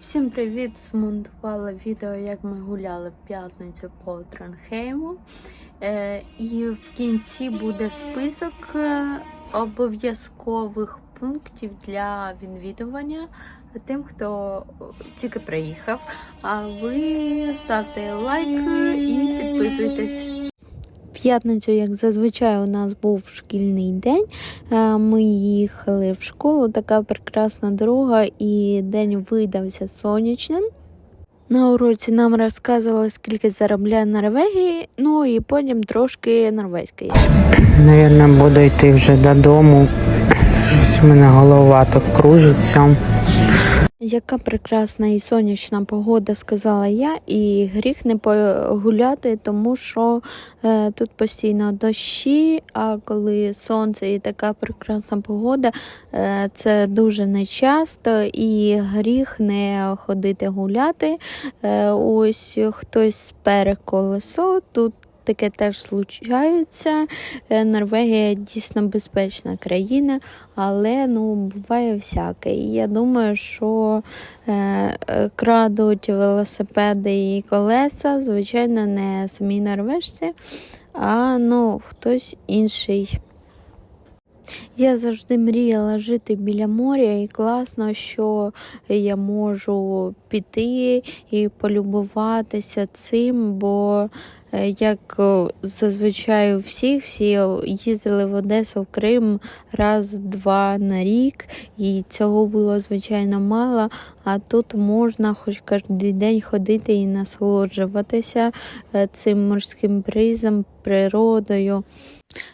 Всім привіт! Змонтувала відео, як ми гуляли в п'ятницю по Тронхейму. Е, і в кінці буде список е, обов'язкових пунктів для відвідування тим, хто тільки приїхав. А ви ставте лайк і підписуйтесь. П'ятницю, як зазвичай, у нас був шкільний день. Е, Ми їхали в школу, така прекрасна дорога, і день видався сонячним. На уроці нам розказували, скільки заробляє Норвегії, ну і потім трошки норвезької. Навірно, буду йти вже додому. Щось у мене голова так кружиться. Яка прекрасна і сонячна погода, сказала я, і гріх не погуляти, тому що е, тут постійно дощі, а коли сонце і така прекрасна погода, е, це дуже нечасто, і гріх не ходити гуляти. Е, ось хтось спере колесо, тут таке теж случається. Е, Норвегія дійсно безпечна країна, але ну буває всяке. І я думаю, що е, е, крадуть велосипеди і колеса, звичайно, не самі норвежці, а ну хтось інший. Я завжди мріяла жити біля моря, і класно, що я можу піти і полюбуватися цим, бо як зазвичай у всіх, всі їздили в Одесу, в Крим раз-два на рік, і цього було звичайно мало. А тут можна хоч кожен день ходити і насолоджуватися е, цим морським призом, природою.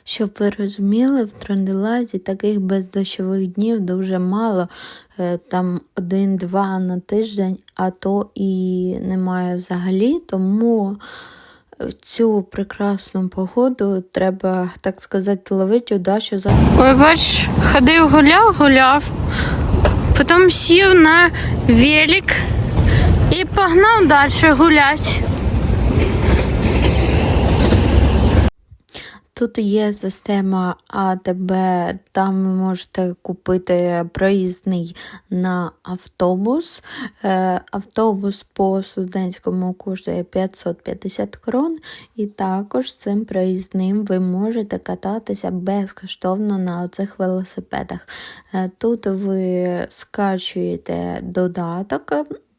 Щоб ви розуміли, в Трондилазі таких бездощових днів дуже мало, Е, там один-два на тиждень, а то і немає взагалі. Тому цю прекрасну погоду треба, так сказати, ловити удачу за. Ой, бач, ходив, гуляв, гуляв. Потім сів на велик і погнав далі гуляти. Тут є система АТБ, там ви можете купити проїзний на автобус. Е, Автобус по студентському коштує 550 крон, і також цим проїзним ви можете кататися безкоштовно на оцих велосипедах. Е, Тут ви скачуєте додаток.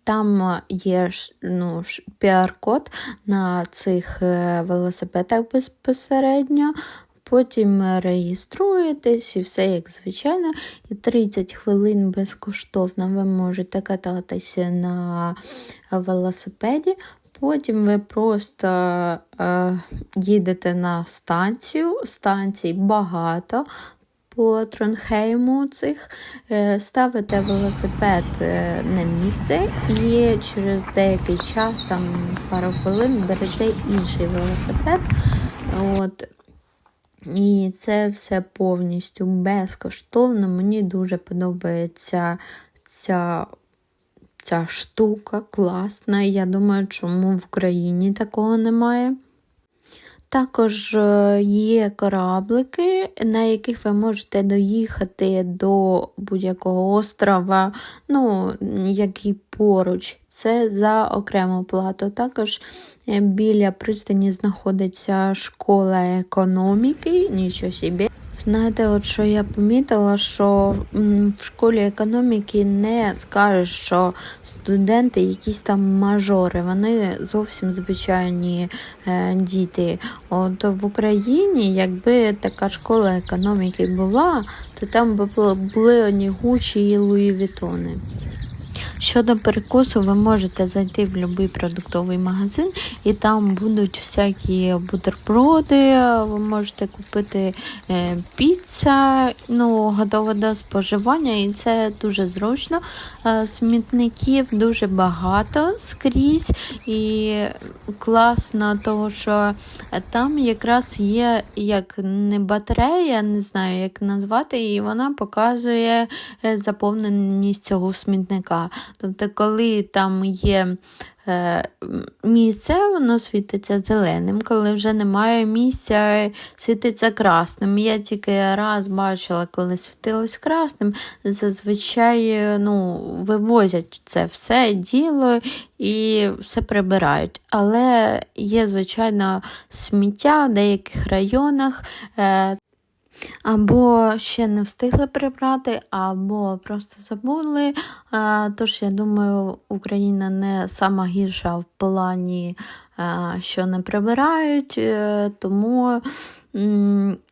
Там є ш- ну, QR-код на цих е, велосипедах безпосередньо. Потім реєструєтесь і все як звичайно. І 30 хвилин безкоштовно ви можете кататися на велосипеді. Потім ви просто е, їдете на станцію. Станцій багато по Тронхейму цих. Е, ставите велосипед е, на місце і через деякий час, там пару хвилин, берете інший велосипед. От. І це все повністю безкоштовно. Мені дуже подобається ця, ця штука класна. Я думаю, чому в Україні такого немає. Також е, є кораблики, на яких ви можете доїхати до будь-якого острова, ну, який поруч. Це за окрему плату. Також е, біля пристані знаходиться школа економіки, нічого собі. Знаєте, от що я помітила, що в школі економіки не скажеш, що студенти якісь там мажори, вони зовсім звичайні е, діти. От в Україні, якби така школа економіки була, то там би були одні Гучі і Луї Вітони. Щодо перекусу, ви можете зайти в будь-який продуктовий магазин, і там будуть всякі бутерброди, ви можете купити е, піца, ну, готова до споживання, і це дуже зручно. Е, смітників дуже багато скрізь, і класно, того, що там якраз є як не батарея, не знаю, як назвати, і вона показує е, заповненість цього смітника. Тобто, коли там є е, місце, воно світиться зеленим. Коли вже немає місця, світиться красним. Я тільки раз бачила, коли світилось красним, зазвичай е, ну, вивозять це все діло і все прибирають. Але є, звичайно, сміття в деяких районах. Е, або ще не встигли прибрати, або просто забули. Тож, я думаю, Україна не сама гірша в плані, що не прибирають, е, тому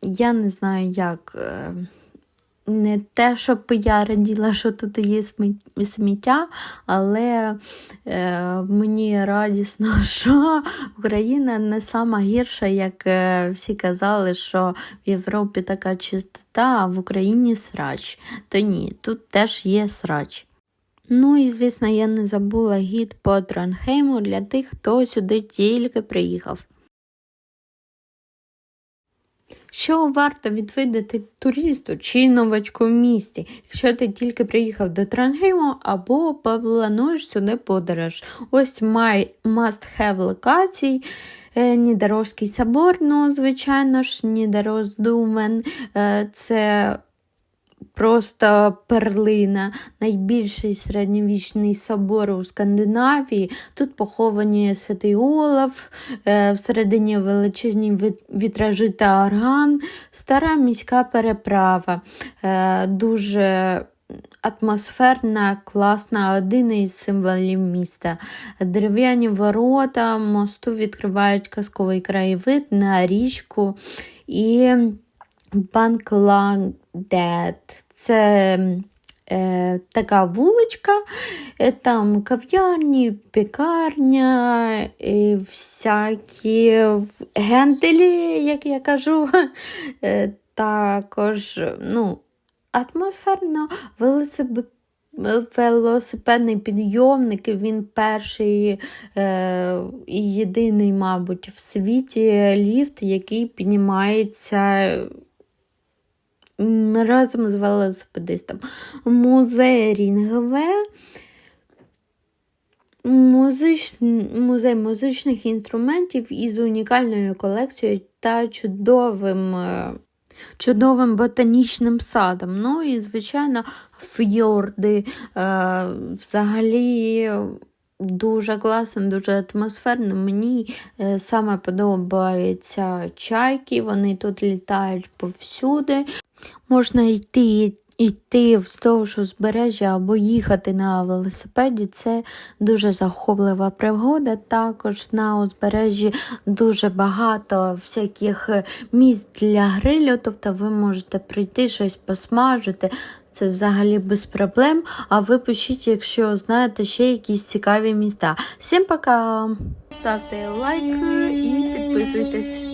я не знаю, як. Не те, щоб я раділа, що тут є сміття, але е, мені радісно, що Україна не сама гірша, як е, всі казали, що в Європі така чистота, а в Україні срач. То ні, тут теж є срач. Ну і звісно, я не забула гід по Тронхейму для тих, хто сюди тільки приїхав. Що варто відвідати туристу чи новачку в місті, якщо ти тільки приїхав до Трангейму або плануєш сюди подорож? Ось май must-have локацій. Нідерозький собор, ну, звичайно ж, Нідероздумен, Е, Це просто перлина, найбільший середньовічний собор у Скандинавії. Тут поховані святий Олаф, е, всередині величезні вітражі та орган, стара міська переправа. Е, Дуже атмосферна, класна, один із символів міста. Дерев'яні ворота мосту відкривають казковий краєвид на річку і Банкладет. Це е, така вуличка, е, там кав'ярні, пекарня, і всякі генделі, як я кажу. Е, також ну, атмосферно велосипед. Велосипедний підйомник, він перший е, і єдиний, мабуть, в світі ліфт, який піднімається разом з велосипедистом. Музей Рінгве. Музич... Музей музичних інструментів із унікальною колекцією та чудовим, е, чудовим ботанічним садом. Ну і, звичайно, фьорди. Е, взагалі. Дуже класно, дуже атмосферно. Мені е, саме подобаються чайки, вони тут літають повсюди. Можна йти йти вздовж узбережжя або їхати на велосипеді. Це дуже захоплива пригода. Також на узбережжі дуже багато всяких місць для грилю, тобто ви можете прийти щось посмажити. Це взагалі без проблем. А ви пишіть, якщо знаєте ще якісь цікаві міста. Всім пока! Ставте лайк і підписуйтесь.